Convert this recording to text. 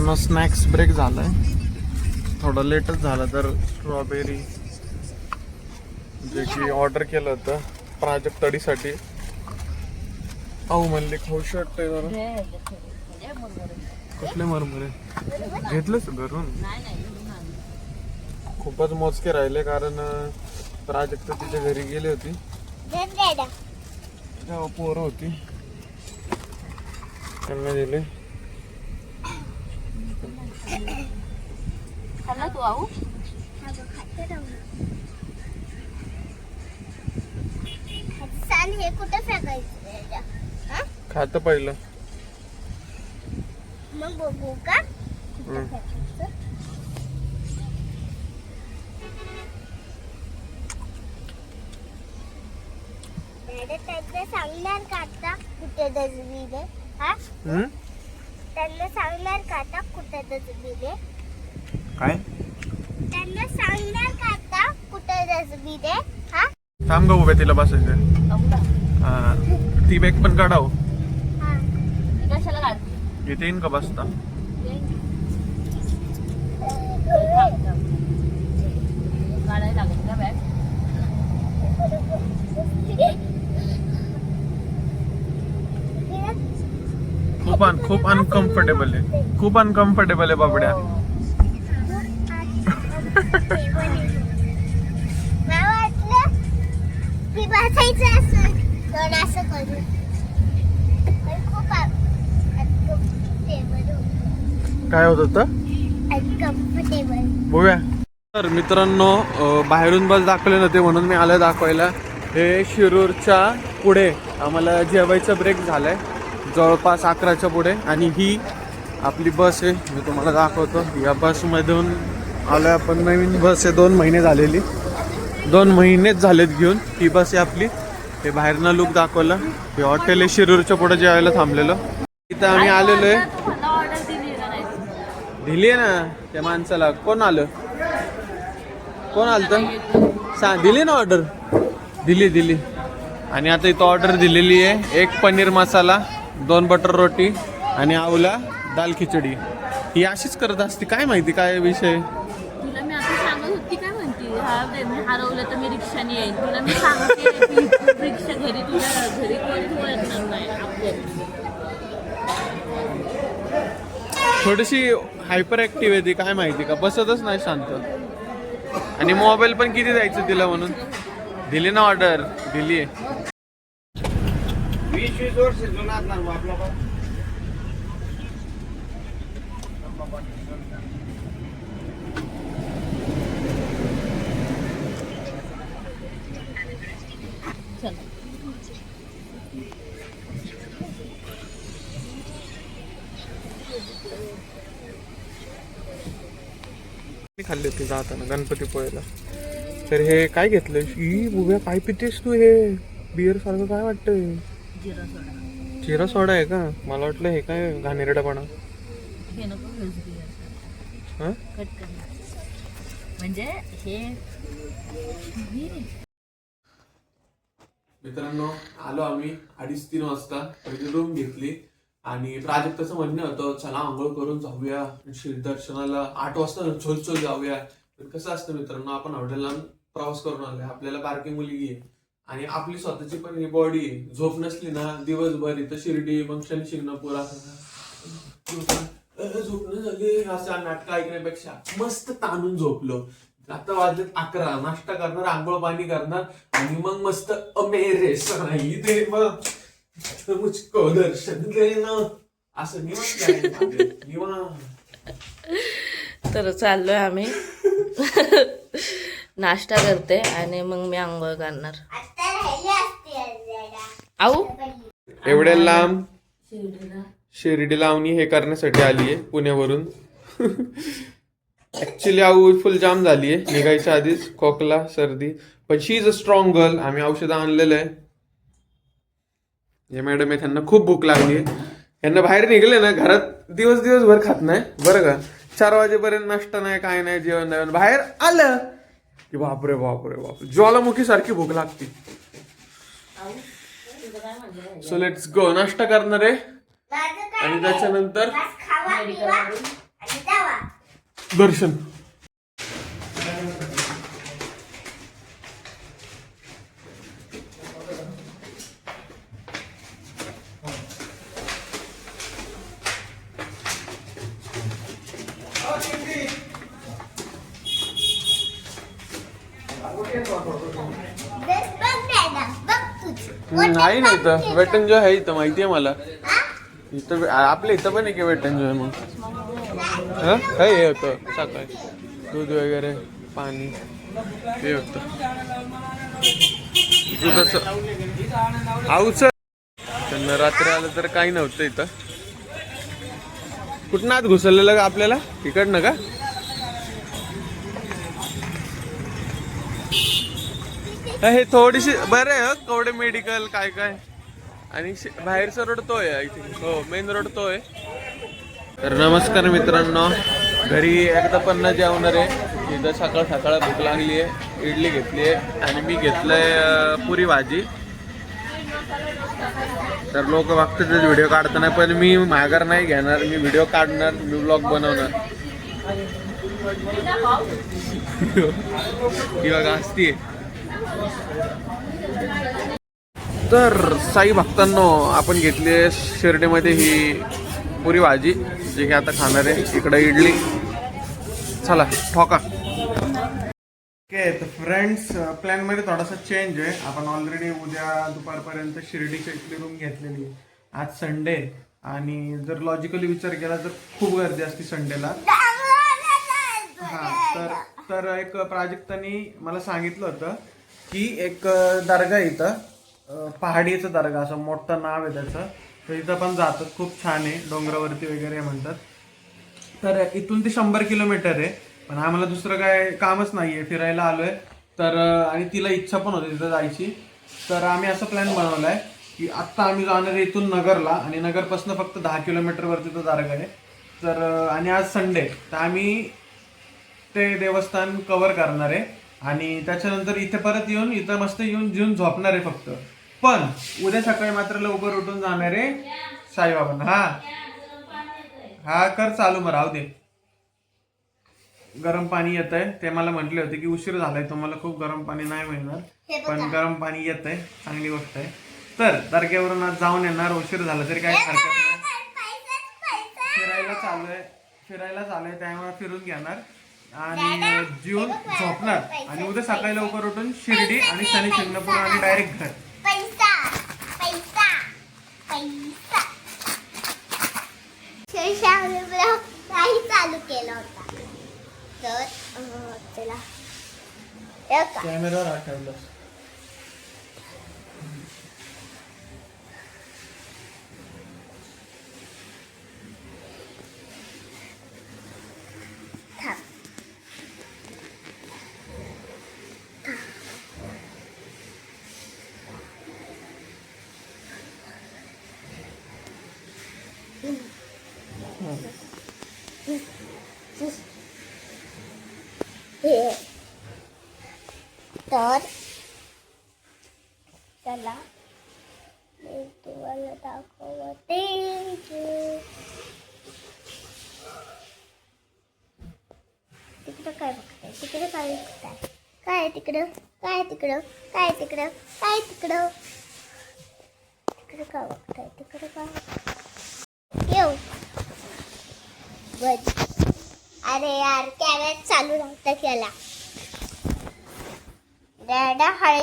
मित्रांनो snacks break झालाय. थोडं लेटच झालं तर स्ट्रॉबेरी जे की ऑर्डर केलं होतं प्राजक्तडीसाठी पाहू म्हणले खाऊ शकते जरा. कुठले मरमरे? घेतलंच घरून? खूपच मोजके राहिले कारण प्राजक्त तिच्या घरी गेली होती. पोरं होती. त्यांना दिले. खाल्ला तू आऊ? हे कुठं फेकायचं हा? खात पहिलं. मग बघू का? त्यांना सांगणार का आता कुठे डस्टबिन आहे? हा? त्यांना सांगणार का आता कुठे डस्टबिन आहे? काय? त्यांना सांगणार का आता कुठे डस्टबिन आहे हा? थांब ग उभ्या तिला बसायचं हा. ती बॅग पण काढाव हा. कशाला इथे येईन का बसता. काढायला लागत का बॅग खूप अन खूप अनकम्फर्टेबल आहे. खूप अनकम्फर्टेबल आहे बाबड्या. काय होत होतं? बघूया. तर मित्रांनो बाहेरून बस दाखवले नव्हते म्हणून मी आलं दाखवायला. हे शिरूरच्या पुढे आम्हाला जेवायचा ब्रेक झालाय. जवळपास अकराच्या पुढे. आणि ही आपली बस आहे. मी तुम्हाला दाखवतो. या बसमधून आलोय आपण नवीन बस आहे दोन महिने झालेली. दोन महिनेच झालेत घेऊन ही बस आहे आपली. हे बाहेरनं लुक दाखवलं. हे हॉटेल आहे शिरूरच्या पुढे जेवायला थांबलेलं. इथं आम्ही आलेलो आहे. दिली ना त्या माणसाला. कोण आलं? कोण आलं सा दिली ना ऑर्डर दिली दिली. आणि आता इथं ऑर्डर दिलेली आहे. एक पनीर मसाला दोन बटर रोटी आणि आवला दाल खिचडी. ही अशीच करत असते. काय माहिती काय विषय तुला मी आता सांगत होती काय हा मी हरवलं तर मी रिक्षाने येईन. तुला मी सांगते की तू रिक्षा घरी तुझ्या घरी नाही आपल्या थोडीशी हायपर ऍक्टिव्ह आहे ती काय माहिती का? बसतच नाही शांत. आणि मोबाईल पण किती द्यायचं तिला म्हणून? दिली ना ऑर्डर दिली आहे चल खाल्ली होती जाताना गणपती पोळ्याला तर हे काय घेतलं ही बुब्या काय पितेस तू हे. बिअर सारखं काय वाटतंय? जिरा सोडा. आहे का? मला वाटलं हे काय घाणेरडापणा. हे हा? म्हणजे हे मित्रांनो आलो आम्ही अडीच तीन वाजता. पहिली रूम घेतली. आणि प्राजक्ताचं म्हणणं होतं चला आंघोळ करून जाऊया दर्शनाला आठ वाजता चोल झोल झोल जाऊया. पण कसं असतं मित्रांनो आपण हॉटेलला प्रवास करून आलोय. आपल्याला बारकी मुलगी आहे आणि आपली स्वतःची पण ही बॉडी आहे. झोप नसली ना दिवसभर इथं शिर्डी मग शनी शिंगणापूर असं झोपणं झाली असं नाटक ऐकण्यापेक्षा मस्त ताणून झोपलो. आता वाजले अकरा नाश्ता करणार आंघोळ पाणी करणार आणि मग मस्त अमेरे मग देवा मुझको दर्शन देना असं निवांत निवांत. तर चाललोय आम्ही. नाश्ता करते आणि मग मी आंघोळ करणार. आऊ? एवढ्या लांब? शिर्डीला शिर्डी लावणी हे करण्यासाठी आली आहे पुण्यावरून. ऍक्च्युली आऊ फुल जाम झाली आहे. निघायच्या आधीच खोकला सर्दी. पण she is a strong girl आम्ही औषधं आणलेलं आहे. हे मॅडम आहे त्यांना खूप भूक लागली. आहे यांना बाहेर निघले ना घरात दिवस दिवसभर खात नाही. बरं का? चार वाजेपर्यंत नाश्ता नाही काय नाही जेवण नाही. बाहेर आलं की बापरे बापरे बापरे. ज्वालामुखी सारखी भूक लागते. सो लेट्स गो नाश्ता करणार आहे. आणि त्याच्यानंतर दर्शन ड्रेस बघ मॅडम बघ तुझी हम्म, आहे ना इथं. वेट एन्जॉय आहे इथं माहिती आहे मला. इथं आपल्या इथं पण आहे की वेट एन्जॉय मग हं? काय हे होतं. सकाळी दूध वगैरे पाणी. हे होतं. दुधाचं आऊच त्यांना रात्री आलं तर काही नव्हतं इथं. कुठं आत घुसलेलं का आपल्याला? इकडनं का? हे थोडीशी बरं आहे कवडे मेडिकल काय काय. आणि शे- बाहेरचा रोड तो आहे आय थिंक हो मेन रोड तो आहे. तर नमस्कार मित्रांनो. घरी एकदा पण जेवणार. आहे इथं सकाळ सकाळ भूक लागली आहे इडली घेतली आहे आणि मी घेतलंय आहे पुरी भाजी. तर लोक बघतात व्हिडिओ काढताना पण मी माघार नाही घेणार मी व्हिडिओ काढणार मी ब्लॉग बनवणार. किंवा बघा असती तर साई भक्तांनो आपण घेतली आहे शिर्डीमध्ये ही पुरी भाजी जे की आता खाणार आहे. इकडे इडली. चला ठोका. ओके तर फ्रेंड्स प्लॅनमध्ये थोडासा चेंज आहे. आपण ऑलरेडी उद्या दुपारपर्यंत शिर्डीची इथली रूम घेतलेली आहे. आज संडे आणि जर लॉजिकली विचार केला तर खूप गर्दी असते संडेला हा तर तर एक प्राजक्तानी मला सांगितलं होतं की एक दर्गा आहे इथं. पहाडीचं दर्गा असं मोठं नाव आहे त्याचं. तर इथं पण जातात खूप छान आहे. डोंगरावरती वगैरे म्हणतात. तर इथून ते शंभर किलोमीटर आहे. पण आम्हाला दुसरं काय कामच नाही आहे फिरायला आलो आहे तर आणि तिला इच्छा पण होती तिथं जायची. तर आम्ही असं प्लॅन बनवला आहे की आत्ता आम्ही जाणार आहे इथून नगरला आणि नगरपासून फक्त दहा किलोमीटरवरती तो दारग आहे तर आणि आज संडे तर आम्ही ते देवस्थान कवर करणार आहे. आणि त्याच्यानंतर इथे परत येऊन इथं मस्त येऊन जिऊन झोपणार आहे फक्त. पण उद्या सकाळी मात्र लवकर उठून जाणार आहे साईबाबांना. हा. हा कर चालू मग राहू दे. गरम पाणी येत आहे ते मला म्हटले होते की उशीर झालाय तुम्हाला खूप गरम पाणी नाही मिळणार. पण गरम पाणी येत आहे चांगली गोष्ट आहे. तर दर्ग्यावरून आज जाऊन येणार उशीर झाला तरी काही हरकत नाही. फिरायला चालू आहे फिरायला चालू आहे त्यामुळे फिरून घेणार. आणि जीवन झोपणार. आणि उद्या सकाळी लवकर उठून शिर्डी आणि शनी शिंगणापूर आणि डायरेक्ट घर पैसा पैसा पैसा शेषाने काही चालू केला होता तर अं, चला हे का कॅमेरावर आठवलं थांब हे तर चला मी तुम्हाला दाखवते. तिकडं काय बघताय? तिकडं काय बघताय? काय तिकडं? काय तिकडं? काय तिकडं? काय तिकडं? तिकडं काय बघताय? तिकडं काय? येऊ. बस अरे यार कॅमेरा चालू नव्हता केला. ಡ್ಯಾಡ ಹಳೆ